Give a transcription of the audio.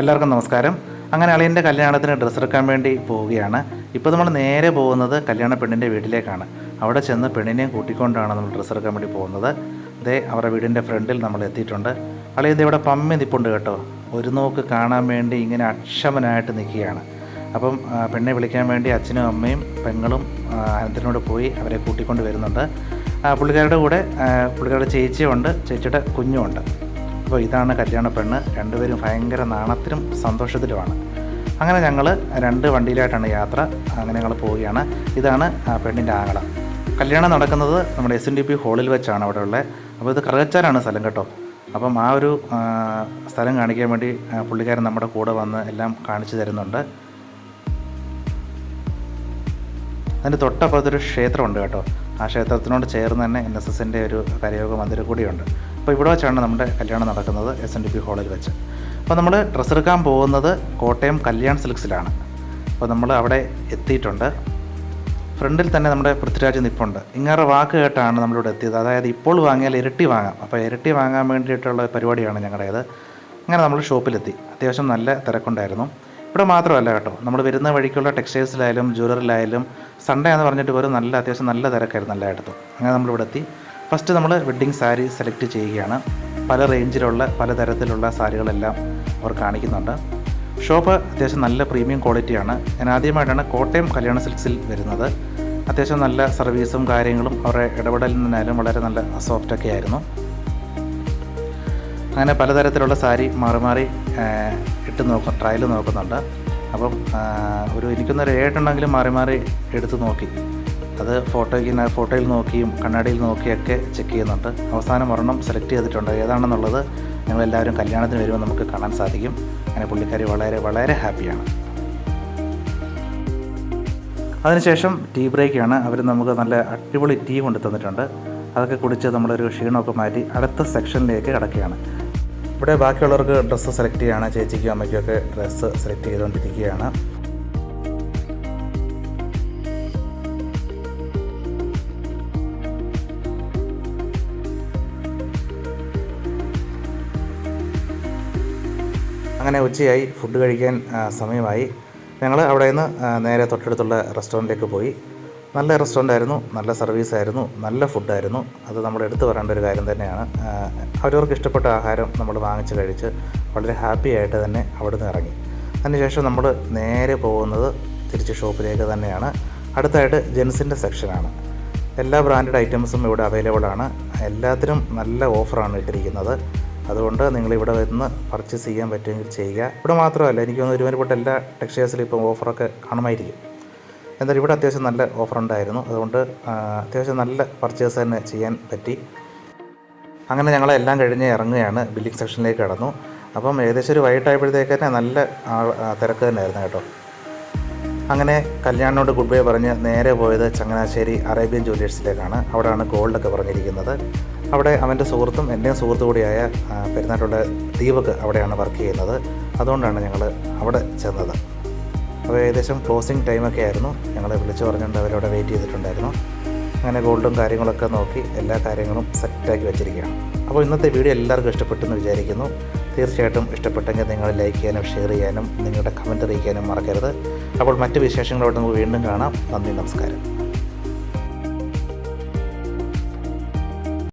എല്ലാവർക്കും നമസ്കാരം. അങ്ങനെ അളിയന്റെ കല്യാണത്തിന് ഡ്രസ്സ് എടുക്കാൻ വേണ്ടി പോവുകയാണ്. ഇപ്പോൾ നമ്മൾ നേരെ പോകുന്നത് കല്യാണ പെണ്ണിന്റെ വീട്ടിലേക്കാണ്. അവിടെ ചെന്ന് പെണ്ണിനെയും കൂട്ടിക്കൊണ്ടാണ് നമ്മൾ ഡ്രസ്സ് എടുക്കാൻ വേണ്ടി പോകുന്നത്. ദേ അവരുടെ വീടിന്റെ ഫ്രണ്ടിൽ നമ്മൾ എത്തിയിട്ടുണ്ട്. അളിയത് ഇവിടെ പമ്മി നിപ്പുണ്ട് കേട്ടോ. ഒരു നോക്ക് കാണാൻ വേണ്ടി ഇങ്ങനെ അക്ഷമനായിട്ട് നിൽക്കുകയാണ്. അപ്പം പെണ്ണെ വിളിക്കാൻ വേണ്ടി അച്ഛനും അമ്മയും പെങ്ങളും അനന്തനോട് പോയി അവരെ കൂട്ടിക്കൊണ്ട് വരുന്നുണ്ട്. പുള്ളിക്കാരുടെ കൂടെ പുള്ളിക്കാരുടെ ചേച്ചിയുണ്ട്. ചേച്ചിയുടെ കുഞ്ഞുമുണ്ട്. അപ്പോൾ ഇതാണ് കല്യാണ പെണ്ണ്. രണ്ടുപേരും ഭയങ്കര നാണത്തിലും സന്തോഷത്തിലുമാണ്. അങ്ങനെ ഞങ്ങൾ രണ്ട് വണ്ടിയിലായിട്ടാണ് യാത്ര. അങ്ങനെ ഞങ്ങൾ പോവുകയാണ്. ഇതാണ് പെണ്ണിന്റെ ആങ്ങള. കല്യാണം നടക്കുന്നത് നമ്മുടെ എസ് എൻ ഡി പി ഹോളിൽ വെച്ചാണ് അവിടെ ഉള്ളത് അപ്പോൾ ഇത് കറുകച്ചാലാണ് സ്ഥലം കേട്ടോ. അപ്പം ആ ഒരു സ്ഥലം കാണിക്കാൻ വേണ്ടി പുള്ളിക്കാരൻ നമ്മുടെ കൂടെ വന്ന് എല്ലാം കാണിച്ചു തരുന്നുണ്ട്. അതിന്റെ തൊട്ടപ്പുറത്തൊരു ക്ഷേത്രമുണ്ട് കേട്ടോ. ആ ക്ഷേത്രത്തിനോട് ചേർന്ന് തന്നെ എൻ എസ് എസിന്റെ ഒരു കരയോഗ മന്ദിരം കൂടിയുണ്ട്. അപ്പോൾ ഇവിടെ വെച്ചാണ് നമ്മുടെ കല്യാണം നടക്കുന്നത് എസ് എൻ ഡി പി ഹാളിൽ വെച്ച്. അപ്പോൾ നമ്മൾ ഡ്രസ്സ് എടുക്കാൻ പോകുന്നത് കോട്ടയം കല്യാൺ സിൽക്സിലാണ്. അപ്പോൾ നമ്മൾ അവിടെ എത്തിയിട്ടുണ്ട്. ഫ്രണ്ടിൽ തന്നെ നമ്മുടെ പൃഥ്വിരാജ് നിപ്പുണ്ട്. ഇങ്ങേറെ വാക്ക് കേട്ടാണ് നമ്മളിവിടെ എത്തിയത്. അതായത് ഇപ്പോൾ വാങ്ങിയാൽ ഇരട്ടി വാങ്ങാം. അപ്പോൾ ഇരട്ടി വാങ്ങാൻ വേണ്ടിയിട്ടുള്ള പരിപാടിയാണ് ഞങ്ങളുടേത്. അങ്ങനെ നമ്മൾ ഷോപ്പിലെത്തി. അത്യാവശ്യം നല്ല തിരക്കുണ്ടായിരുന്നു. ഇവിടെ മാത്രമല്ല കേട്ടോ. നമ്മൾ വരുന്ന വഴിക്കുള്ള ടെക്സ്റ്റൈൽസിലായാലും ജ്വല്ലറിലായാലും സൺഡേ എന്ന് പറഞ്ഞിട്ട് പോലും നല്ല അത്യാവശ്യം നല്ല തിരക്കായിരുന്നു എല്ലായിടത്തും. അങ്ങനെ നമ്മളിവിടെ എത്തി. ഫസ്റ്റ് നമ്മൾ വെഡ്ഡിങ് സാരി സെലക്ട് ചെയ്യുകയാണ്. പല റേഞ്ചിലുള്ള പല തരത്തിലുള്ള സാരികളെല്ലാം അവർ കാണിക്കുന്നുണ്ട്. ഷോപ്പ് അത്യാവശ്യം നല്ല പ്രീമിയം ക്വാളിറ്റിയാണ് ഞാൻ ആദ്യമായിട്ടാണ് കോട്ടയം കല്യാണ സിൽക്സിൽ വരുന്നത്. അത്യാവശ്യം നല്ല സർവീസും കാര്യങ്ങളും അവരുടെ ഇടപെടലിൽ നിന്നാലും വളരെ നല്ല സോഫ്റ്റൊക്കെ ആയിരുന്നു. അങ്ങനെ പലതരത്തിലുള്ള സാരി മാറി മാറി ഇട്ട് നോക്കും ട്രയൽ നോക്കുന്നുണ്ട്. അപ്പം ഒരു എനിക്കൊന്നൊരു ഏട്ടുണ്ടെങ്കിലും മാറി മാറി എടുത്ത് നോക്കി. അത് ഫോട്ടോയ്ക്ക് ഫോട്ടോയിൽ നോക്കിയും കണ്ണാടിയിൽ നോക്കിയൊക്കെ ചെക്ക് ചെയ്യുന്നുണ്ട്. അവസാനം ഒരെണ്ണം സെലക്ട് ചെയ്തിട്ടുണ്ട്. ഏതാണെന്നുള്ളത് ഞങ്ങളെല്ലാവരും കല്യാണത്തിന് വരുമ്പോൾ നമുക്ക് കാണാൻ സാധിക്കും. അങ്ങനെ പുള്ളിക്കാരി വളരെ വളരെ ഹാപ്പിയാണ്. അതിനുശേഷം ടീ ബ്രേക്കാണ് അവർ നമുക്ക് നല്ല അടിപൊളി ടീ കൊണ്ട് തന്നിട്ടുണ്ട് അതൊക്കെ കുടിച്ച് നമ്മളൊരു ക്ഷീണമൊക്കെ മാറ്റി അടുത്ത സെക്ഷനിലേക്ക് കിടക്കുകയാണ്. ഇവിടെ ബാക്കിയുള്ളവർക്ക് ഡ്രസ്സ് സെലക്ട് ചെയ്യുകയാണ് ചേച്ചിക്കും അമ്മയ്ക്കൊക്കെ ഡ്രസ്സ് സെലക്ട് ചെയ്തുകൊണ്ടിരിക്കുകയാണ്. അങ്ങനെ ഉച്ചയായി. ഫുഡ് കഴിക്കാൻ സമയമായി. ഞങ്ങൾ അവിടെ നിന്ന് നേരെ തൊട്ടടുത്തുള്ള റെസ്റ്റോറന്റിലേക്ക് പോയി. നല്ല റെസ്റ്റോറന്റ് ആയിരുന്നു നല്ല സർവീസ് ആയിരുന്നു നല്ല ഫുഡായിരുന്നു. അത് നമ്മൾ എടുത്തു പറയേണ്ട ഒരു കാര്യം തന്നെയാണ്. അവരവർക്ക് ഇഷ്ടപ്പെട്ട ആഹാരം നമ്മൾ വാങ്ങിച്ച് കഴിച്ച് വളരെ ഹാപ്പി ആയിട്ട് തന്നെ അവിടെ നിന്ന് ഇറങ്ങി. അതിനുശേഷം നമ്മൾ നേരെ പോകുന്നത് തിരിച്ച് ഷോപ്പിലേക്ക് തന്നെയാണ്. അടുത്തായിട്ട് ജെൻസിന്റെ സെക്ഷനാണ്. എല്ലാ ബ്രാൻഡഡ് ഐറ്റംസും ഇവിടെ അവൈലബിൾ ആണ്. എല്ലാത്തിനും നല്ല ഓഫറാണ് ഇട്ടിരിക്കുന്നത്. അതുകൊണ്ട് നിങ്ങൾ ഇവിടെ വന്ന് പർച്ചേസ് ചെയ്യാൻ പറ്റുമെങ്കിൽ ചെയ്യുക. ഇവിടെ മാത്രമല്ല എനിക്ക് തോന്നുന്നു ഒരുമാതിരിപ്പെട്ട എല്ലാ ടെക്സ്റ്റൈൽസിലും ഇപ്പം ഓഫറൊക്കെ കാണുമായിരിക്കും. എന്നാൽ ഇവിടെ അത്യാവശ്യം നല്ല ഓഫർ ഉണ്ടായിരുന്നു അതുകൊണ്ട് അത്യാവശ്യം നല്ല പർച്ചേസ് തന്നെ ചെയ്യാൻ പറ്റി. അങ്ങനെ ഞങ്ങളെല്ലാം കഴിഞ്ഞ് ഇറങ്ങുകയാണ്. ബില്ലിംഗ് സെക്ഷനിലേക്ക് കടന്നു. അപ്പം ഏകദേശം ഒരു വൈകിട്ടായപ്പോഴത്തേക്ക് തന്നെ നല്ല തിരക്ക് തന്നെയായിരുന്നു കേട്ടോ. അങ്ങനെ കല്യാണിനോട് ഗുഡ് ബൈ പറഞ്ഞ് നേരെ പോയത് ചങ്ങനാശ്ശേരി അറേബ്യൻ ജ്വല്ലേഴ്സിലേക്കാണ് അവിടെയാണ് ഗോൾഡൊക്കെ പറഞ്ഞിരിക്കുന്നത്. അവിടെ അവന്റെ സുഹൃത്തും എന്റെയും സുഹൃത്തു കൂടിയായ പെരുന്നാട്ടുള്ള ദീപക് അവിടെയാണ് വർക്ക് ചെയ്യുന്നത്. അതുകൊണ്ടാണ് ഞങ്ങൾ അവിടെ ചെന്നത്. അപ്പോൾ ഏകദേശം ക്ലോസിങ് ടൈമൊക്കെ ആയിരുന്നു. ഞങ്ങളെ വിളിച്ചു പറഞ്ഞുകൊണ്ട് അവരവിടെ വെയിറ്റ് ചെയ്തിട്ടുണ്ടായിരുന്നു. അങ്ങനെ ഗോൾഡും കാര്യങ്ങളൊക്കെ നോക്കി എല്ലാ കാര്യങ്ങളും സെറ്റാക്കി വെച്ചിരിക്കുകയാണ്. അപ്പോൾ ഇന്നത്തെ വീഡിയോ എല്ലാവർക്കും ഇഷ്ടപ്പെട്ടെന്ന് വിചാരിക്കുന്നു. തീർച്ചയായിട്ടും ഇഷ്ടപ്പെട്ടെങ്കിൽ നിങ്ങൾ ലൈക്ക് ചെയ്യാനും ഷെയർ ചെയ്യാനും നിങ്ങളുടെ കമന്റ് അറിയിക്കാനും മറക്കരുത്. അപ്പോൾ മറ്റ് വിശേഷങ്ങളോട് നമുക്ക് വീണ്ടും കാണാം. നന്ദി നമസ്കാരം.